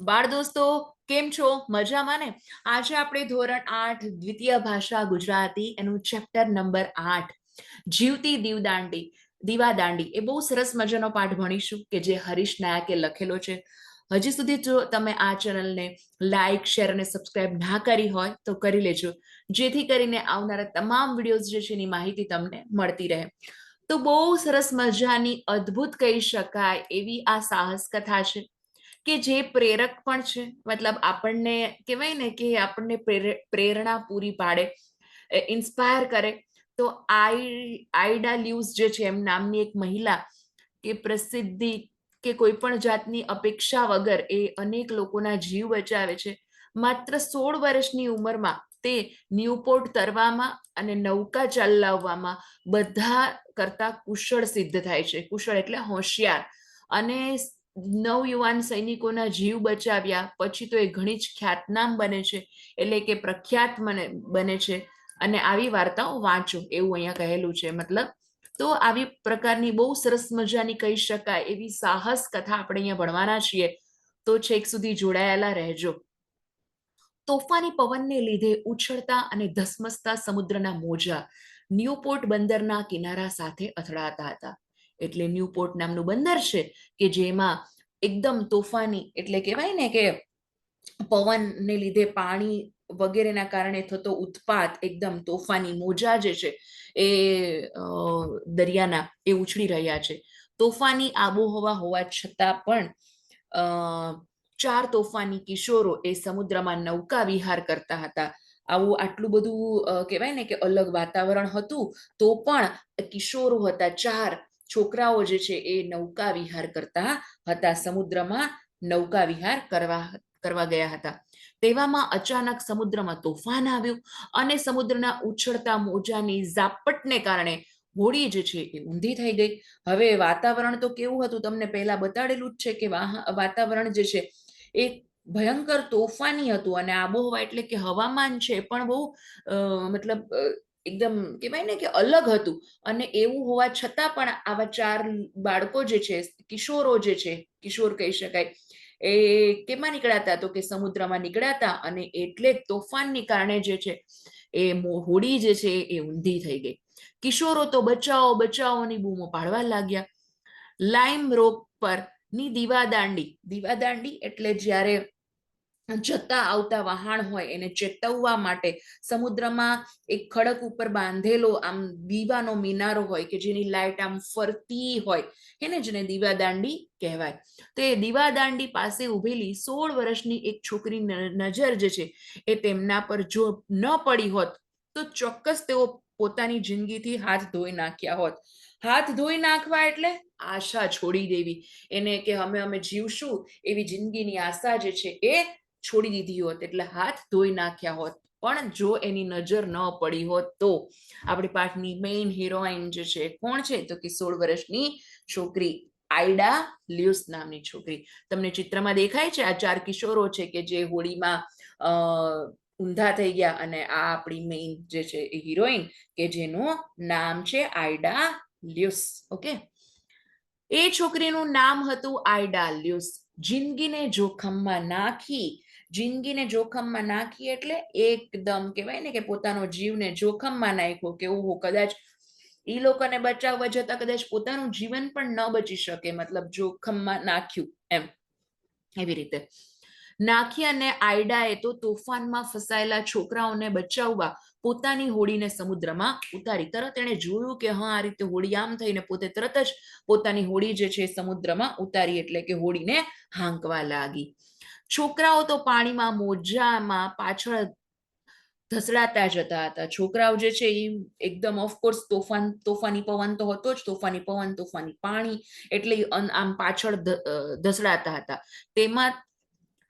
બાળ દોસ્તો, કેમ છો? મજામાં ને? આજે આપણે ધોરણ આઠ, દ્વિતીય ભાષા ગુજરાતી, એનું ચેપ્ટર નંબર આઠ, જીવતી દીવદાંડી, દીવાદાંડી, એ બહુ સરસ મજાનો પાઠ ભણીશું કે જે હરીશ નાયકે લખેલો છે. હજી સુધી જો તમે આ ચેનલને લાઈક શેર અને સબસ્ક્રાઇબ ના કરી હોય, તો કરી લેજો. જેથી કરીને આવનારા તમામ વિડીયોઝ જે છે એની માહિતી તમને મળતી રહે. તો બહુ સરસ મજાની, અદ્ભુત કહી શકાય એવી આ સાહસ કથા છે. કે જે પ્રેરક પણ છે. મતલબ આપણને કહેવાય ને કે આપણને પ્રેરણા પૂરી પાડે ઇન્સ્પાયર કરે. તો આઈ, આઈડા લ્યુઝ જે છે એમ નામની એક મહિલા કે પ્રસિદ્ધિ કે કોઈ પણ જાતની અપેક્ષા વગર એ અનેક લોકોના જીવ બચાવે છે. માત્ર સોળ વર્ષની ઉંમરમાં તે ન્યૂપોર્ટ તરવામાં અને નૌકા ચલાવવામાં બધા કરતા કુશળ સિદ્ધ થાય છે. કુશળ એટલે હોશિયાર. અને નવયુવાન સૈનિકોના જીવ બચાવ્યા. પછી તો એ ઘણી જ ખ્યાતનામ બને છે. એટલે કે પ્રખ્યાત બને છે. અને આવી વાર્તાઓ વાંચો, એવું અહીંયા કહેલું છે. મતલબ તો આવી પ્રકારની બહુ સરસ મજાની કહી શકાય એવી સાહસ કથા આપણે અહીંયા ભણવાના છીએ. તો છેક સુધી જોડાયેલા રહેજો. તોફાની પવનને લીધે ઉછળતા અને ધસમસતા સમુદ્રના મોજા ન્યુપોર્ટ બંદરના કિનારા સાથે અથડાતા હતા. એટલે ન્યુપોર્ટ નામનું બંદર છે, કે જેમાં એકદમ તોફાની, એટલે કહેવાય ને કે પવનને લીધે પાણી વગેરેના કારણે થતો ઉત્પાત એકદમ તોફાની મોજા જે છે એ દરિયાના એ ઉછળી રહ્યા છે. તોફાની આબોહવા હોવા છતાં પણ ચાર તોફાની કિશોરો એ સમુદ્રમાં નૌકા વિહાર કરતા હતા. આવું આટલું બધું કહેવાય ને કે અલગ વાતાવરણ હતું, તો પણ કિશોરો હતા ચાર છોકરાઓ જે છે એ નૌકા વિહાર કરતા હતા. સમુદ્રમાં નૌકા વિહાર કરવા કરવા ગયા હતા. તેવામાં અચાનક સમુદ્રમાં તોફાન આવ્યું અને સમુદ્રના ઉછળતા મોજાની ઝાપટને કારણે હોડી જે છે એ ઊંધી થઈ ગઈ. હવે વાતાવરણ તો કેવું હતું તમને પહેલા બતાડેલું જ છે કે વાતાવરણ જે છે એ ભયંકર તોફાની હતું અને આબોહવા એટલે કે હવામાન છે પણ બહુ મતલબ એકદમ કહેવાય ને કે અલગ હતું. અને એવું હોવા છતાં પણ આવા ચાર બાળકો જે છે, કિશોરો જે છે, કિશોર કહી શકાય, એ કેમાં નીકળાતા તો કે સમુદ્રમાં નીકળાતા અને એટલે તોફાનની કારણે જે છે, એ હોડી જે છે, એ ઊંધી થઈ ગઈ. કિશોરો તો બચાવો બચાવોની બૂમો પાડવા લાગ્યા. લાઈમ રોક પરની દીવાદાંડી દીવાદાંડી એટલે જ્યારે જતા આવતા વહાણ હોય એને ચેતવવા માટે સમુદ્રમાં એક ખડક ઉપર બાંધેલો આમ દીવાનો મિનારો હોય કે જેની લાઈટ આમ ફરતી હોય, એને જેને દીવાદાંડી કહેવાય. તો એ દીવાદાંડી પાસે ઉભેલી સોળ વર્ષની એક છોકરી નજર જે છે એ તેમના પર જો ન પડી હોત, તો ચોક્કસ તેઓ પોતાની જિંદગીથી હાથ ધોઈ નાખ્યા હોત. હાથ ધોઈ નાખવા એટલે આશા છોડી દેવી. એને કે અમે અમે જીવશું એવી જિંદગીની આશા જે છે એ છોડી દીધી હોત, એટલે હાથ ધોઈ નાખ્યા હોત. પણ જો એની નજર ન પડી હોત, તો આપણી પાઠની મેઇન હિરોઈન જે છે, કોણ છે? તો કે સોળ વર્ષની છોકરી આઈડા લ્યુસ નામની છોકરી. તમને ચિત્રમાં દેખાય છે, આ ચાર કિશોરો છે કે જે હોળીમાં ઊંધા થઈ ગયા અને આ આપણી મેઇન જે છે એ હિરોઈન કે જેનું નામ છે આઈડા લ્યુસ. ઓકે એ છોકરીનું નામ હતું આઈડા લ્યુસ. જિંદગીને જોખમમાં નાખી જિંદગીને જોખમમાં નાખી એટલે એકદમ કહેવાય ને કે પોતાનો જીવને જોખમમાં નાખ્યો કે ઓહો, કદાચ એ લોકોને બચાવવા જતા કદાચ પોતાનું જીવન પણ ન બચી શકે, મતલબ જોખમમાં નાખ્યું એમ. એવી રીતે. નાખી અને આયડાએ તો તોફાનમાં ફસાયેલા છોકરાઓને બચાવવા પોતાની હોડીને સમુદ્રમાં ઉતારી. તરત એણે જોયું કે હા, આ રીતે હોડી આમ થઈને પોતે તરત જ પોતાની હોડી જે છે સમુદ્રમાં ઉતારી એટલે કે હોડીને હાંકવા લાગી. છોકરાઓ તો પાણીમાં મોજામાં પાછળ ધસડાતા જતા હતા છોકરાઓ જે છે એ એકદમ ઓફકોર્સ તોફાન, તોફાની પવન તો હતો જ. તોફાની પવન, તોફાની પાણી એટલે આમ પાછળ ધસડાતા હતા. તેમાં,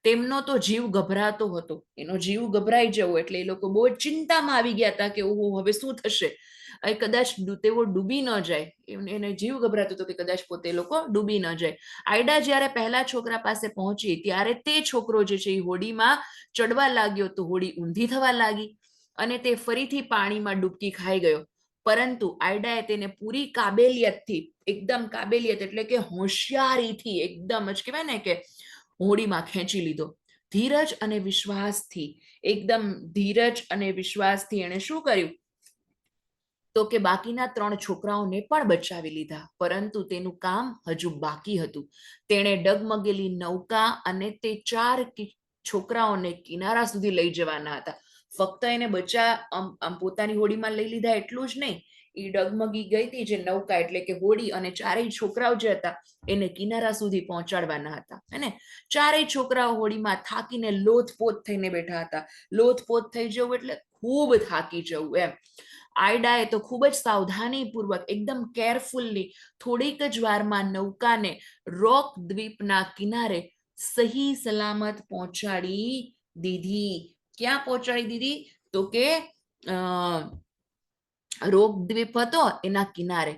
તેમનો તો જીવ ગભરાતો હતો. એનો જીવ ગભરાઈ જવો એટલે એ લોકો બહુ ચિંતામાં આવી ગયા હતા કે ઓહો, હવે શું થશે? કદાચ તેઓ ડૂબી ન જાય. એને જીવ ગભરાતો હતો કે કદાચ પોતે લોકો ડૂબી ન જાય. આયડા જ્યારે પહેલા છોકરા પાસે પહોંચી, ત્યારે તે છોકરો જે છે એ હોડીમાં ચડવા લાગ્યો તો હોડી ઊંધી થવા લાગી અને તે ફરીથી પાણીમાં ડૂબકી ખાઈ ગયો. પરંતુ આયડાએ તેને પૂરી કાબેલિયતથી, એકદમ કાબેલિયત એટલે કે હોશિયારીથી એકદમ જ કહેવાય ને કે હોડીમાં ખેંચી લીધો. ધીરજ અને વિશ્વાસથી, એકદમ ધીરજ અને વિશ્વાસથી એણે શું કર્યું? તો કે બાકીના ત્રણ છોકરાઓને પણ બચાવી લીધા. પરંતુ તેનું કામ હજુ બાકી હતું. તેણે ડગમગેલી નૌકા અને તે ચાર છોકરાઓને કિનારા સુધી લઈ જવાના હતા. ફક્ત એને બચા આમ પોતાની હોડીમાં લઈ લીધા એટલું જ નહીં. એ ડગમગી ગઈ હતી જે નૌકા એટલે કે હોડી અને ચારેય છોકરાઓ જે હતા એને કિનારા સુધી પહોંચાડવાના હતા. હેને ચારેય છોકરાઓ હોડીમાં થાકીને લોથપોથ થઈને બેઠા હતા. લોથપોથ થઈ જવું એટલે ખૂબ થાકી જવું એમ. આયડાએ તો ખૂબ જ સાવધાનીપૂર્વક, એકદમ કેરફુલ્લી, થોડીક જ વારમાં નૌકાને રોક દ્વીપના કિનારે સહી સલામત પહોંચાડી દીધી. ક્યાં પહોંચાડી દીધી? તો કે રોક દ્વીપ હતો એના કિનારે.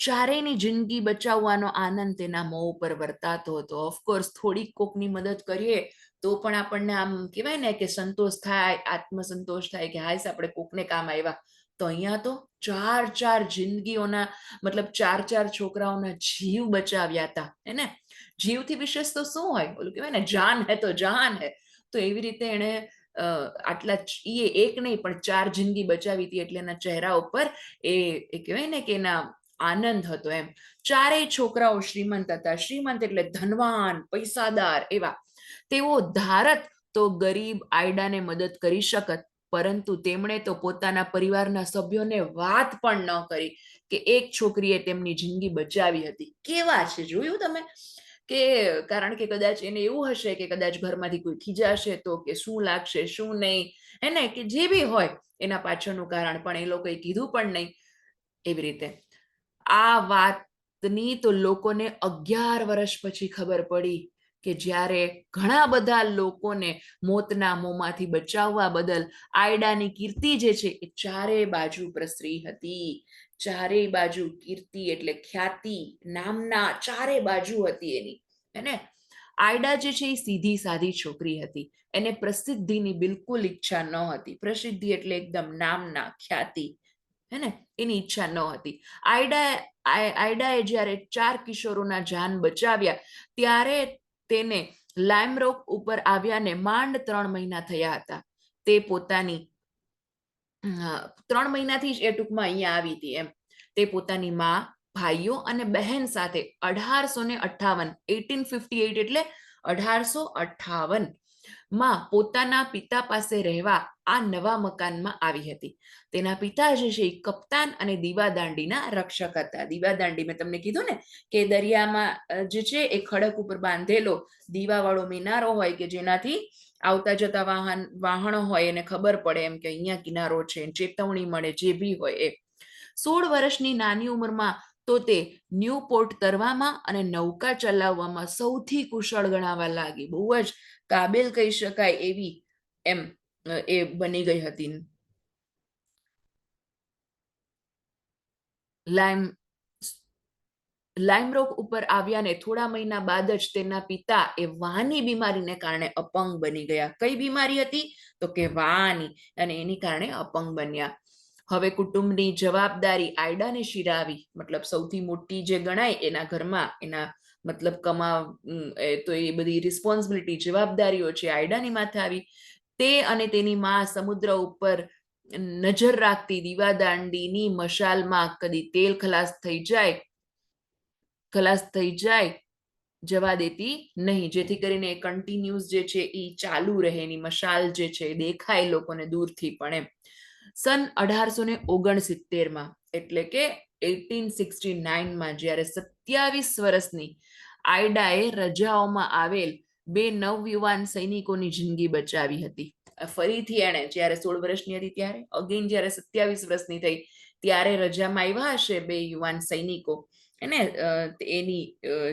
ચારેયની જિંદગી બચાવવાનો આનંદ તેના મોં ઉપર વર્તાતો હતો. ઓફકોર્સ થોડીક કોકની મદદ કરીએ તો પણ આપણને આમ કહેવાય ને કે સંતોષ થાય, આત્મસંતોષ થાય કે, હાય આપણે કોકને કામ આવ્યા. તો અહીંયા તો ચાર ચાર જિંદગીઓના, મતલબ ચાર ચાર છોકરાઓના જીવ બચાવ્યા હતા હે જીવથી વિશેષ તો શું હોય? ઓલું કહેવાય ને, જાન હે તો જહાન હે. તો એવી રીતે એણે આટલા એ એક નહીં, પણ ચાર જિંદગી બચાવી હતી એટલે એના ચહેરા ઉપર એ એ કહેવાય ને કે એના આનંદ હતો એમ. ચારેય છોકરાઓ શ્રીમંત હતા. શ્રીમંત એટલે ધનવાન, પૈસાદાર એવા. તેઓ ધારત તો ગરીબ આયડાને મદદ કરી શકત પરંતુ તેમણે તો પોતાના પરિવારના સભ્યોને વાત પણ ન કરી કે એક છોકરીએ તેમની જિંદગી બચાવી હતી. કેવા છે? જોયું તમે? કે કારણ કે કદાચ એને એવું હશે કે કદાચ ઘરમાંથી કોઈ ખીજાશે તો કે શું લાગશે, શું નહીં, હે ને? કે જે બી હોય, એના પાછળનું કારણ પણ એ લોકોએ કીધું પણ નહીં એવી રીતે. આ વાતની તો લોકોને અગિયાર વર્ષ પછી ખબર પડી કે જ્યારે ઘણા બધા લોકોને મોતના મોંમાંથી બચાવવા બદલ આયડાની કીર્તિ જે છે એ ચારે બાજુ પ્રસરી હતી. ચારે બાજુ કીર્તિ એટલે ખ્યાતિ નામના ચારે બાજુ હતી એની. હેને આયડા જે છે એ સીધી સાધી છોકરી હતી. એને પ્રસિદ્ધિની બિલકુલ ઈચ્છા ન હતી. પ્રસિદ્ધિ એટલે એકદમ નામના ખ્યાતિ. હેને એની ઈચ્છા ન હતી. આયડા, આય- આયડાએ જ્યારે ચાર કિશોરોના જાન બચાવ્યા, ત્યારે તેને લાઇમરોક ઉપર આવ્યાને માંડ ત્રણ મહિના થયા હતા. તે પોતાની ત્રણ મહિનાથી જ એ ટૂંકમાં અહીંયા આવી હતી એમ. તે પોતાની માં, ભાઈઓ અને બહેન સાથે અઢારસો ને અઠ્ઠાવન એટીન ફિફ્ટી એઇટ એટલે અઢારસો અઠ્ઠાવન માં પોતાના પિતા પાસે રહેવા આ નવા મકાનમાં આવી હતી. તેના પિતા જે છે કપ્તાન અને દીવાદાંડીના રક્ષક હતા. દીવાદાંડી મેં તમને કીધું ને કે દરિયામાં જે છે એ ખડક ઉપર બાંધેલો દીવાવાળો મિનારો હોય કે જેનાથી આવતા જતા વાહન વાહનો હોય એને ખબર પડે એમ કે અહીંયા કિનારો છે, ચેતવણી મળે, જે બી હોય એ. સોળ વર્ષની નાની ઉંમરમાં તો તે ન્યૂ પોર્ટ તરવામાં અને નૌકા ચલાવવામાં સૌથી કુશળ ગણાવા લાગી. બહુ જ કાબિલ કહી શકાય એવી એમ એ બની ગઈ હતી. લાઈમ લાઇમરોક ઉપર આવ્યાને થોડા મહિના બાદ જ તેના પિતા એ વાની બીમારીને કારણે અપંગ બની ગયા. કઈ બીમારી હતી? તો કે વાની, અને એની કારણે અપંગ બન્યા. હવે કુટુંબની જવાબદારી આયડાને શિરાવી, મતલબ સૌથી મોટી જે ગણાય એના ઘરમાં એના મતલબ કમા એ તો એ બધી રિસ્પોન્સિબિલિટી જવાબદારીઓ છે, આયડાની માથે આવી. તે અને તેની માં સમુદ્ર ઉપર નજર રાખતી દીવાદાંડીની મશાલમાં કદી તેલ ખલાસ થઈ જાય, ખલાસ થઈ જાય, જવા દેતી નહીં. જેથી કરીને કન્ટિન્યુઅસ જે છે એ ચાલુ રહે, એની મશાલ જે છે દેખાય લોકોને દૂરથી પણ એમ. સન અઢારસો ને ઓગણસિત્તેરમાં, એટલે કે એટીન સિક્સટી નાઇનમાં જ્યારે સત્યાવીસ વર્ષની આયડાએ રજાઓમાં આવેલ બે નવયુવાન સૈનિકોની જિંદગી બચાવી હતી. ફરીથી એણે જ્યારે સોળ વર્ષની હતી ત્યારે અગેન જ્યારે સત્યાવીસ વર્ષની થઈ ત્યારે રજામાં આવ્યા હશે બે યુવાન સૈનિકો. એને એની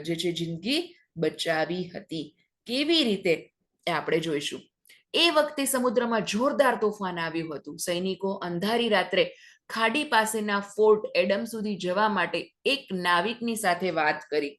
જે છે, જિંદગી બચાવી હતી. કેવી રીતે એ આપણે જોઈશું? એ વખતે સમુદ્રમાં જોરદાર તોફાન આવ્યું હતું. સૈનિકો અંધારી રાત્રે ખાડી પાસેના ફોર્ટ એડમ સુધી જવા માટે એક નાવિકની સાથે વાત કરી.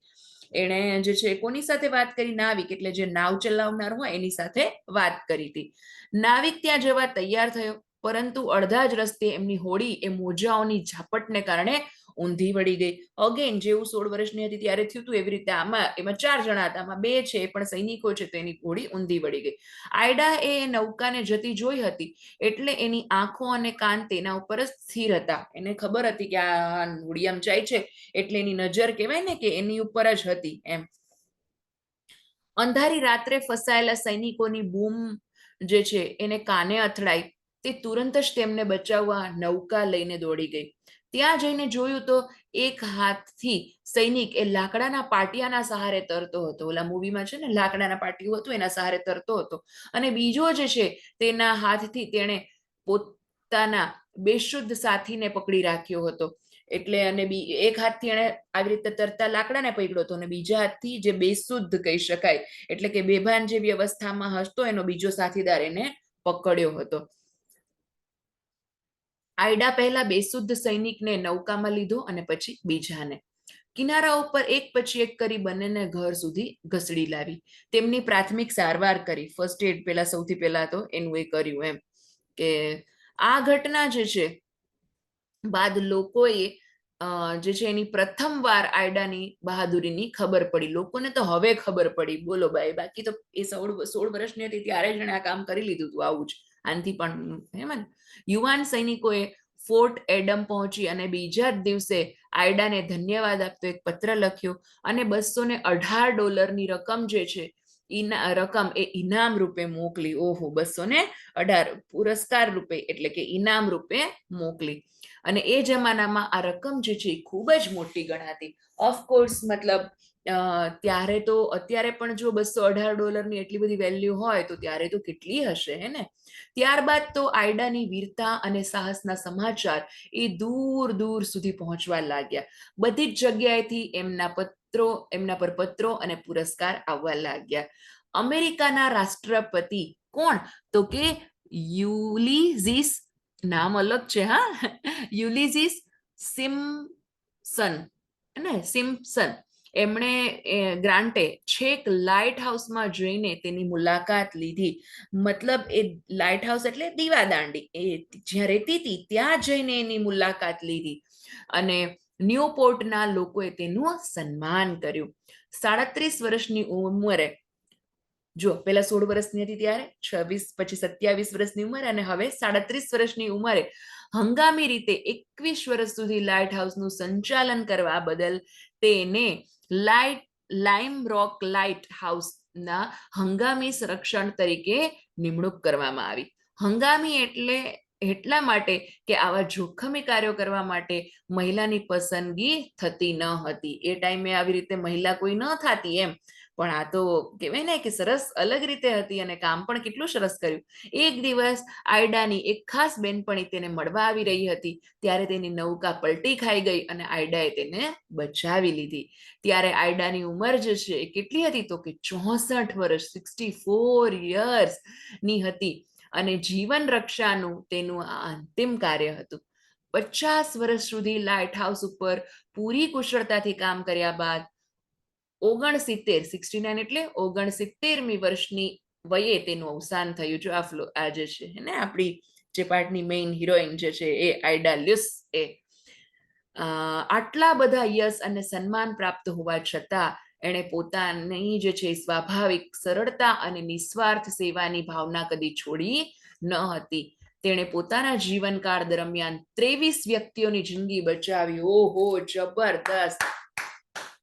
એણે જે છે કોની સાથે વાત કરી? નાવિક, એટલે જે નાવ ચલાવનાર હોય એની સાથે વાત કરી હતી. નાવિક ત્યાં જવા તૈયાર થયો, પરંતુ અડધા જ રસ્તે એમની હોડી એ મોજાઓની ઝાપટને કારણે ઊંધી વળી ગઈ. અગેન જેવું સોળ વર્ષની હતી ત્યારે થયું હતું એવી રીતે આમાં, એમાં ચાર જણા હતા, આમાં બે છે પણ સૈનિકો છે, તો એની ઘોડી ઊંધી વળી ગઈ. આયડા એ નૌકાને જતી જોઈ હતી, એટલે એની આંખો અને કાન તેના ઉપર જ સ્થિર હતા. એને ખબર હતી કે આ હોડી આમ જાય છે, એટલે એની નજર કહેવાય ને કે એની ઉપર જ હતી એમ. અંધારી રાત્રે ફસાયેલા સૈનિકોની બૂમ જે છે, એને કાને અથડાઈ. તે તુરંત જ તેમને બચાવવા નૌકા લઈને દોડી ગઈ. ત્યાં જઈને જોયું તો એક હાથથી સૈનિક એ લાકડાના પાટિયાના સહારે તરતો હતો. ઓલા મૂવીમાં છે ને, લાકડાના પાટિયું હતું, એના સહારે તરતો હતો. અને બીજો જે છે, તેના હાથથી તેણે પોતાના બેશુદ્ધ સાથીને પકડી રાખ્યો હતો. એટલે અને બી, એક હાથથી એણે આવી રીતે તરતા લાકડાને પકડ્યો હતો અને બીજા હાથથી જે બેશુદ્ધ કહી શકાય, એટલે કે બેભાન જેવી અવસ્થામાં હસતો એનો બીજો સાથીદાર એને પકડ્યો હતો. આયડા પહેલા બેશુદ્ધ સૈનિકને નૌકામાં લીધો અને પછી બીજાને. કિનારા ઉપર એક પછી એક કરી બંનેને ઘર સુધી ઘસડી લાવી. તેમની પ્રાથમિક સારવાર કરી. ફર્સ્ટ એડ પેલા સૌથી પહેલા તો એનું એ કર્યું એમ કે આ ઘટના જે છે, બાદ લોકોએ જે છે એની પ્રથમ વાર આયડાની બહાદુરીની ખબર પડી. લોકોને તો હવે ખબર પડી. બોલો ભાઈ, બાકી તો એ સોળ સોળ વર્ષની હતી, ત્યારે જ આ કામ કરી લીધું હતું આવું જ. આનાથી પણ હેમન યુવાન સૈનિકોએ ફોર્ટ એડમ પહોંચી અને બીજા જ દિવસે આયડાને ધન્યવાદ આપતો એક પત્ર લખ્યો અને બસો ને અઢાર ડોલરની રકમ જે છે, ઈના, રકમ એ ઇનામ રૂપે મોકલી. ઓહો બસો ને અઢાર, પુરસ્કાર રૂપે એટલે કે ઇનામ રૂપે મોકલી. અને એ જમાનામાં આ રકમ જે છે એ ખૂબ જ મોટી ગણાતી. ઓફકોર્સ મતલબ ત્યારે તો અત્યારે પણ જો બસો અઢાર ડોલરની એટલી બધી વેલ્યુ હોય, તો ત્યારે તો કેટલી હશે, હે ને? ત્યારબાદ તો આયડાની વીરતા અને સાહસના સમાચાર એ દૂર દૂર સુધી પહોંચવા લાગ્યા. બધી જ જગ્યાએથી એમના પત્રો, એમના પર પત્રો અને પુરસ્કાર આવવા લાગ્યા. અમેરિકાના રાષ્ટ્રપતિ કોણ? તો કે યુલિઝિસ, નામ અલગ છે, હા? યુલિઝિસ સિમ્સન ને? સિમ્પસન. એમણે ગ્રાન્ટે છેક લાઇટ હાઉસમાં જઈને તેની મુલાકાત લીધી. મતલબ એ લાઇટ હાઉસ એટલે દીવાદાંડી. એ જ્યાં રહેતી હતી ત્યાં જઈને એની મુલાકાત લીધી. અને ન્યુપોર્ટના લોકોએ તેનું સન્માન કર્યું. સાડત્રીસ વર્ષની ઉંમરે, જો પેલા સોળ વર્ષની હતી ત્યારે, છવ્વીસ, પછી સત્યાવીસ વર્ષની ઉંમરે અને હવે સાડત્રીસ વર્ષની ઉંમરે હંગામી રીતે એકવીસ વર્ષ સુધી લાઇટ હાઉસનું સંચાલન કરવા બદલ તેને લાઇટ લાઇમ રોક લાઇટ હાઉસના હંગામી સંરક્ષણ તરીકે નિમણૂક કરવામાં આવી. હંગામી એટલે એટલા માટે કે આવા જોખમી કાર્યો કરવા માટે મહિલાની પસંદગી થતી ન હતી. એ ટાઈમે આવી રીતે મહિલા કોઈ ન થતી એમ. પણ આ તો કહેવાય ને કે સરસ અલગ રીતે હતી અને કામ પણ કેટલું સરસ કર્યું. એક દિવસ આયડાની એક ખાસ બેનપણી તેને મળવા આવી રહી હતી. ત્યારે તેની નૌકા પલટી ખાઈ ગઈ અને આયડાએ તેને બચાવી લીધી. ત્યારે આયડાની ઉંમર જે છે એ કેટલી હતી તો કે ચોસઠ વર્ષ સિક્સટી ફોર યર્સની હતી. અને જીવન રક્ષાનું તેનું આ અંતિમ કાર્ય હતું. પચાસ વર્ષ સુધી લાઇટ હાઉસ ઉપર પૂરી કુશળતાથી કામ કર્યા બાદ ઓગણસિત્તેર, સિક્સટી નાઇન એટલે ઓગણસિત્તેરમી વર્ષની વયે તેનું અવસાન થયું. છે આ ફ્લો, આ જે છે ને, આપણી જે પાર્ટની મેઇન હિરોઈન જે છે એ આઈડા લ્યુસ એ આટલા બધા યશ અને સન્માન પ્રાપ્ત હોવા છતાં એણે પોતાની જે છે સ્વાભાવિક સરળતા અને નિસ્વાર્થ સેવાની ભાવના કદી છોડી ન હતી. તેણે પોતાના જીવનકાળ દરમિયાન ત્રેવીસ વ્યક્તિઓની જિંદગી બચાવી. ઓહો, જબરદસ્ત!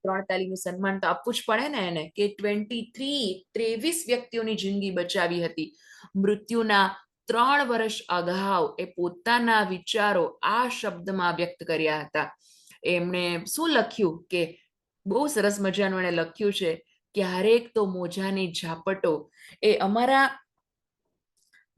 ત્રણ તાલીમનું સન્માન તો આપવું જ પડે ને એને કે ટ્વેન્ટી થ્રી ત્રેવીસ વ્યક્તિઓની જિંદગી બચાવી હતી. મૃત્યુના ત્રણ વર્ષ અગાઉ એ પોતાના વિચારો આ શબ્દમાં વ્યક્ત કર્યા હતા. એમણે શું લખ્યું કે બહુ સરસ મજાનું એણે લખ્યું છે, ક્યારેક તો મોજાની ઝાપટો. એ અમારા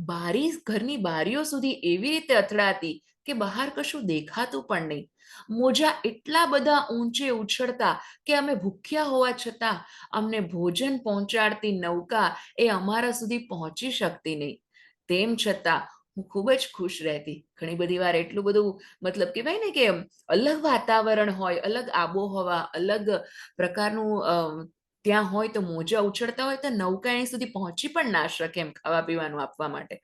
બારી, ઘરની બારીઓ સુધી એવી રીતે અથડાતી કે બહાર કશું દેખાતું પણ નહીં. મોજા એટલા બધા ઊંચે ઉછળતા કે અમે ભૂખ્યા હોવા છતાં અમને ભોજન પહોંચાડતી નૌકા એ અમારા સુધી પહોંચી શકતી નહીં. તેમ છતાં હું ખૂબ જ ખુશ રહેતી. ઘણી બધી વાર એટલું બધું મતલબ કહેવાય ને કે અલગ વાતાવરણ હોય, અલગ આબોહવા, અલગ પ્રકારનું ત્યાં હોય તો મોજા ઉછળતા હોય તો નૌકા એની સુધી પહોંચી પણ ના શકે એમ ખાવા પીવાનું આપવા માટે.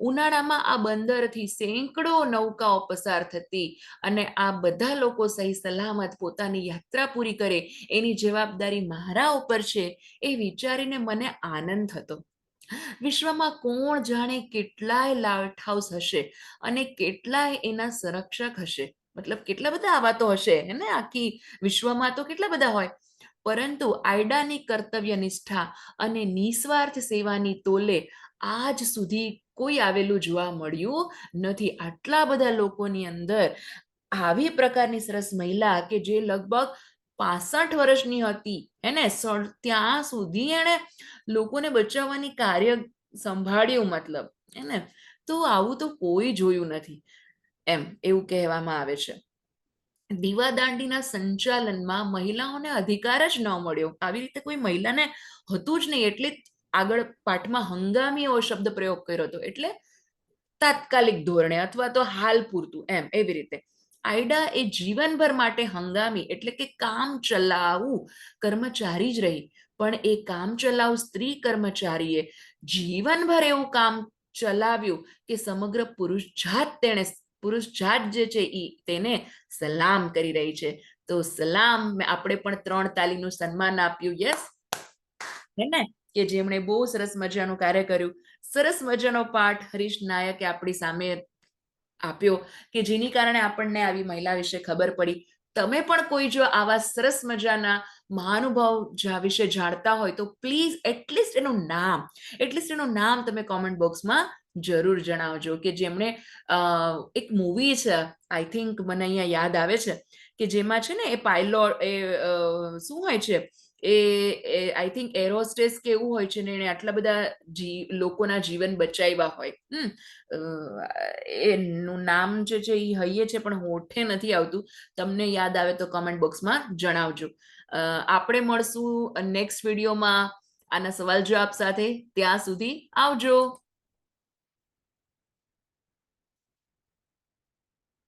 ઉનાળામાં આ બંદરથી સેંકડો નૌકાઓ પસાર થતી અને આ બધા લોકો સહી સલામત પોતાની યાત્રા પૂરી કરે એની જવાબદારી મારા ઉપર છે એ વિચારીને મને આનંદ થતો. વિશ્વમાં કોણ જાણે કેટલાય લાઇટ હાઉસ હશે અને કેટલાય એના સંરક્ષક હશે? મતલબ કેટલા બધા આવા તો હશે ને? આખી વિશ્વમાં તો કેટલા બધા હોય? પરંતુ આયડાની કર્તવ્ય નિષ્ઠા અને નિસ્વાર્થ સેવાની તોલે આજ સુધી કોઈ આવેલું જોવા મળ્યું નથી. આટલા બધા લોકોની અંદર આવી પ્રકારની સરસ મહિલા કે જે લગભગ પાસઠ વર્ષની હતી. એને ત્યાં સુધી એને લોકોને બચાવવાની કાર્ય સંભાળ્યું મતલબ. એને, તો આવું તો કોઈ જોયું નથી. એમ, એવું કહેવામાં આવે છે. દીવાદાંડીના સંચાલનમાં મહિલાઓને અધિકાર જ ન મળ્યો. આવી રીતે કોઈ મહિલાને હતું જ નહીં, એટલે આગળ પાઠમાં હંગામી એવો શબ્દ પ્રયોગ કર્યો હતો. એટલે તાત્કાલિક ધોરણે અથવા તો હાલ પૂરતું, એમ, એવી રીતે. આયડા એ જીવનભર માટે હંગામી, એટલે કે કામ ચલાવું કર્મચારી જ રહી. પણ એ કામ ચલાવ સ્ત્રી કર્મચારીએ જીવનભર એવું કામ ચલાવ્યું કે સમગ્ર પુરુષ જાત તેણે પુરુષ જાત જે છે એ તેને સલામ કરી રહી છે. તો સલામ આપણે પણ ત્રણ તાલીનું સન્માન આપ્યું, યસ? હે ને? કે જેમણે બહુ સરસ મજાનું કાર્ય કર્યું. સરસ મજાનો પાઠ હરીશ નાયકે આપણી સામે આપ્યો કે જેની કારણે આપણને આવી મહિલા વિશે ખબર પડી. તમે પણ કોઈ જો આવા સરસ મજાના મહાનુભાવ જા વિશે જાણતા હોય તો પ્લીઝ એટલીસ્ટ એનું નામ, એટલીસ્ટ એનું નામ તમે કોમેન્ટ બોક્સમાં જરૂર જણાવજો કે જેમણે એક મૂવી છે આઈ થિંક મને અહીંયા યાદ આવે છે, કે જેમાં છે ને એ પાયલોટ એ શું હોય છે એ આઈ થિંક એરોસ્ટેસ કે એવું હોય છે ને એને આટલા બધા લોકોના જીવન બચાવ્યા હોય. હમ એનું નામ જે છે એ હૈયે છે પણ હોઠે નથી આવતું. તમને યાદ આવે તો કમેન્ટ બોક્સમાં જણાવજો. આપણે મળશું નેક્સ્ટ વિડીયોમાં. આના સવાલ જવાબ સાથે ત્યાં સુધી આવજો.